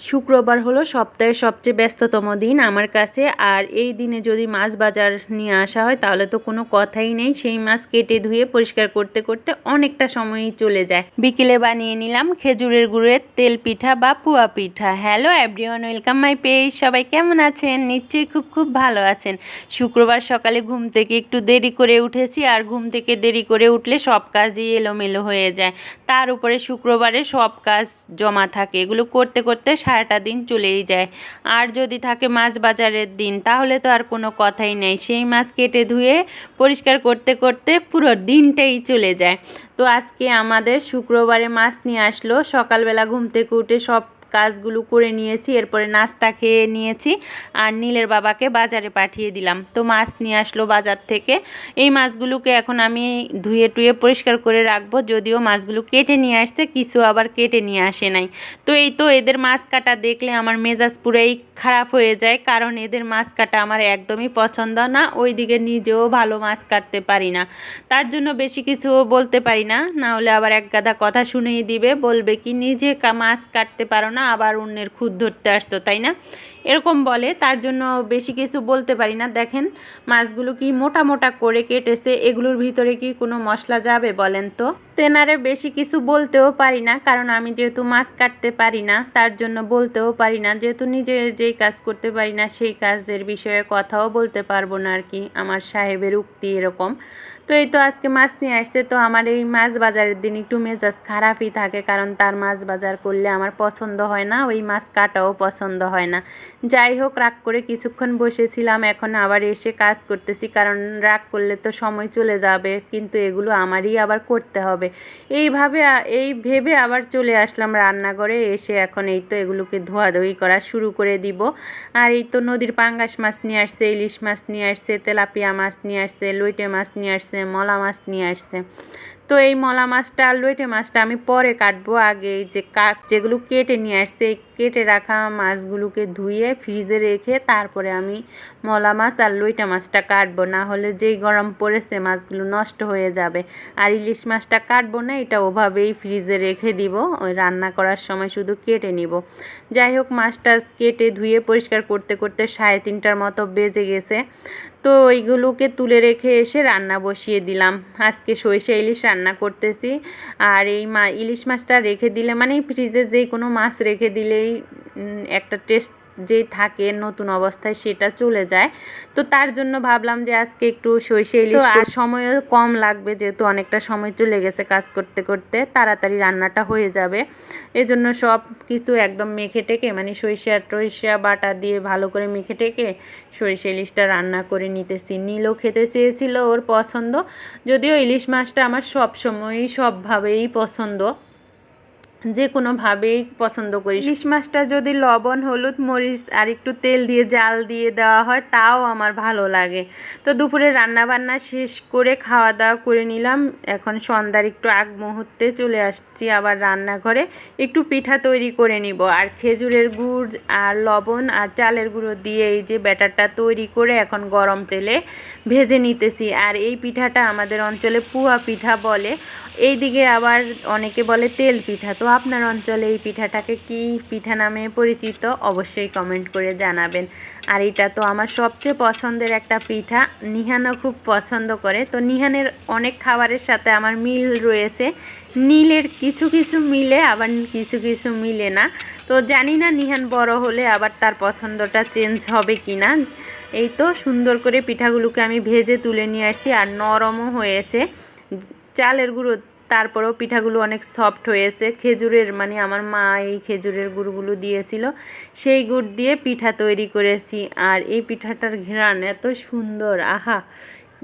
শুক্রবার হলো সপ্তাহের সবচেয়ে ব্যস্ততম দিন আমার কাছে। আর এই দিনে যদি মাছ বাজার নিয়ে আসা হয়, তাহলে তো কোনো কথাই নেই। সেই মাছ কেটে ধুয়ে পরিষ্কার করতে করতে অনেকটা সময়ই চলে যায়। বিকেলে বানিয়ে নিলাম খেজুরের গুড়ের তেল পিঠা বা পুয়া পিঠা। Hello everyone, welcome my page. সবাই কেমন আছেন? নিশ্চয়ই খুব খুব ভালো আছেন। শুক্রবার সকালে ঘুম থেকে একটু দেরি করে উঠেছি, আর ঘুম থেকে দেরি করে উঠলে সব কাজই এলোমেলো হয়ে যায়। তার উপরে শুক্রবারে সব কাজ জমা থাকে। এগুলো করতে করতে সারাটা দিন চলেই যায়। আর যদি থাকে মাছ বাজারের দিন, তাহলে তো আর কোনো কথাই নেই। সেই মাছ কেটে ধুয়ে পরিষ্কার করতে করতে পুরো দিনটাই চলে যায়। তো আজকে আমাদের শুক্রবারে মাছ নিয়ে আসলো। সকালবেলা ঘুম থেকে উঠে সব কাজগুলো করে নিয়েছি, এরপরে নাস্তা খেয়ে নিয়েছি আর নীলের বাবাকে বাজারে পাঠিয়ে দিলাম। তো মাছ নিয়ে আসলো বাজার থেকে। এই মাছগুলোকে এখন আমি ধুয়ে টুয়ে পরিষ্কার করে রাখব, যদিও মাছগুলো কেটে নিয়ে আসছে, কিছু আবার কেটে নিয়ে আসে নাই। তো এই তো এদের মাছ কাটা দেখলে আমার মেজাজ পুরাই খারাপ হয়ে যায়, কারণ এদের মাছ কাটা আমার একদমই পছন্দ না, ওইদিকে নিজেও ভালো মাছ কাটতে পারি না। তার জন্য বেশি কিছু বলতে পারি না না হলে আবার এক গাদা কথা শুনিয়ে দিবে, বলবে কি, নিজে মাছ কাটতে পারো না না আবার অন্যের খুদ ধরতে আসছো তাই না? এরকম বলে, তার জন্য বেশি কিছু বলতে পারি না। দেখেন, মাছগুলো কি মোটা মোটা করে কেটেছে, এগুলোর ভিতরে কি কোনো মশলা যাবে বলেন তো? তেনারে বেশি কিছু বলতেও পারি না, কারণ আমি যেহেতু মাছ কাটতে পারি না, তার জন্য বলতেও পারি না। যেহেতু নিজে যেই কাজ করতে পারি না, সেই কাজের বিষয়ে কথাও বলতে পারব না আর কি, আমার সাহেবের উক্তি এরকম। তো এই তো আজকে মাছ নিয়ে আসছে, তো আমার এই মাছ বাজারের দিন একটু মেজাজ খারাপই থাকে, কারণ তার মাছ বাজার করলে আমার পছন্দ হয় না, ওই মাছ কাটাও পছন্দ হয় না। যাই হোক, রাগ করে কিছুক্ষণ বসেছিলাম, এখন আবার এসে কাজ করতেছি, কারণ রাগ করলে তো সময় চলে যাবে, কিন্তু এগুলো আমারই আবার করতে হবে। এইভাবে, এই ভেবে আবার চলে আসলাম রান্নাঘরে, এসে এখন এই তো এগুলোকে ধোয়াধুয়ি করা শুরু করে দিব। আর এই তো নদীর পাঙ্গাস মাছ নিয়ে আসছে, ইলিশ মাছ নিয়ে আসছে, তেলাপিয়া মাছ নিয়ে আসছে, লইটে মাছ নিয়ে আসছে, মলা মাছ নিয়ে আসছে। তো এই মলা মাছটা আর লইটে মাছটা আমি পরে কাটবো আগে। যে কাক যেগুলো কেটে নিয়ে আসছে কেটে রাখা মাছগুলোকে ধুয়ে ফ্রিজে রেখে তারপরে আমি মলা মাছ আর লইটা মাছটা কাটবো। না হলে যেই গরম পড়েছে, মাছগুলো নষ্ট হয়ে যাবে। আর ইলিশ মাছটা কাটবো না, এটা ওভাবেই ফ্রিজে রেখে দিব। ওই রান্না করার সময় শুধু কেটে নিব। যাই হোক, মাছটা কেটে ধুয়ে পরিষ্কার করতে করতে সাড়ে তিনটার মতো বেজে গেছে। তো ওইগুলোকে তুলে রেখে এসে রান্না বসিয়ে দিলাম। আজকে সরিষা ইলিশ রান্না করতেছি। আর এই মা ইলিশ মাছটা রেখে দিলে মানে ফ্রিজে যে কোনো মাছ রেখে দিলেই একটা টেস্ট যে থাকে নতুন অবস্থায় সেটা চলে যায়। তো তার জন্য ভাবলাম যে আজকে একটু সরিষা ইলিশ আর সময়ও কম লাগবে যেহেতু অনেকটা সময় চলে গেছে কাজ করতে করতে তাড়াতাড়ি রান্নাটা হয়ে যাবে। এজন্য সব কিছু একদম মেখে টেকে মানে সরিষা টরিষা বাটা দিয়ে ভালো করে মেখে টেকে সরিষা ইলিশটা রান্না করে নিতেছি। নীলও খেতে চেয়েছিল ওর পছন্দ যদিও ইলিশ মাছটা আমার সব সময়ই সবভাবেই পছন্দ। যে কোনোভাবেই পছন্দ করি ইলিশ মাছটা যদি লবণ, হলুদ, মরিচ আর একটু তেল দিয়ে, জাল দিয়ে দেওয়া হয়, তাও আমার ভালো লাগে। তো দুপুরে রান্না বান্না শেষ করে খাওয়া দাওয়া করে নিলাম। এখন সন্ধ্যার একটু আগ মুহূর্তে চলে আসছি আবার রান্নাঘরে। একটু পিঠা তৈরি করে নিব আর খেজুরের গুড় আর লবণ আর চালের গুঁড়ো দিয়ে এই যে ব্যাটারটা তৈরি করে এখন গরম তেলে ভেজে নিতেছি। আর এই পিঠাটা আমাদের অঞ্চলে পুয়া পিঠা বলে। এই দিকে আবার অনেকে বলে তেল পিঠা। তো আপনার অঞ্চলে এই পিঠাটাকে কি পিঠা নামে পরিচিত? অবশ্যই কমেন্ট করে জানাবেন। আর এটা তো আমার সবচেয়ে পছন্দের একটা পিঠা। নিহানও খুব পছন্দ করে। তো নিহানের অনেক খাবারের সাথে আমার মিল রয়েছে। নীলের কিছু কিছু মিলে, আবার কিছু কিছু মিলে না। তো জানি না নিহান বড় হলে আবার তার পছন্দটা চেঞ্জ হবে কি না এই তো সুন্দর করে পিঠাগুলোকে আমি ভেজে তুলে নিয়ে আসছি, আর নরমও হয়েছে। চালের গুঁড়ো, তারপরেও পিঠাগুলো অনেক সফট হয়েছে। খেজুরের মানে আমার মা এই খেজুরের গুড়গুলো দিয়েছিল, সেই গুড় দিয়ে পিঠা তৈরি করেছি। আর এই পিঠাটার ঘ্রাণ এত সুন্দর, আহা!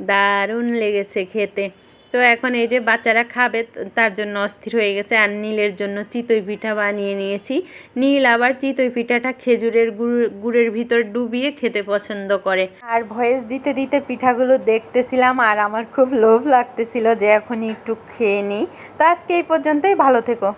দারুণ লেগেছে খেতে। তো এখন এই যে বাচ্চারা খাবে, তার জন্য অস্থির হয়ে গেছে। আর নীলের জন্য চিতই পিঠা বানিয়ে নিয়েছি। নীল আবার চিতই পিঠাটা খেজুরের গুড়, গুড়ের ভিতর ডুবিয়ে খেতে পছন্দ করে। আর ভয়েস দিতে দিতে পিঠাগুলো দেখতেছিলাম আর আমার খুব লোভ লাগতেছিল যে এখনই একটু খেয়ে নিই। তো আজকে এই পর্যন্তই, ভালো থেকো।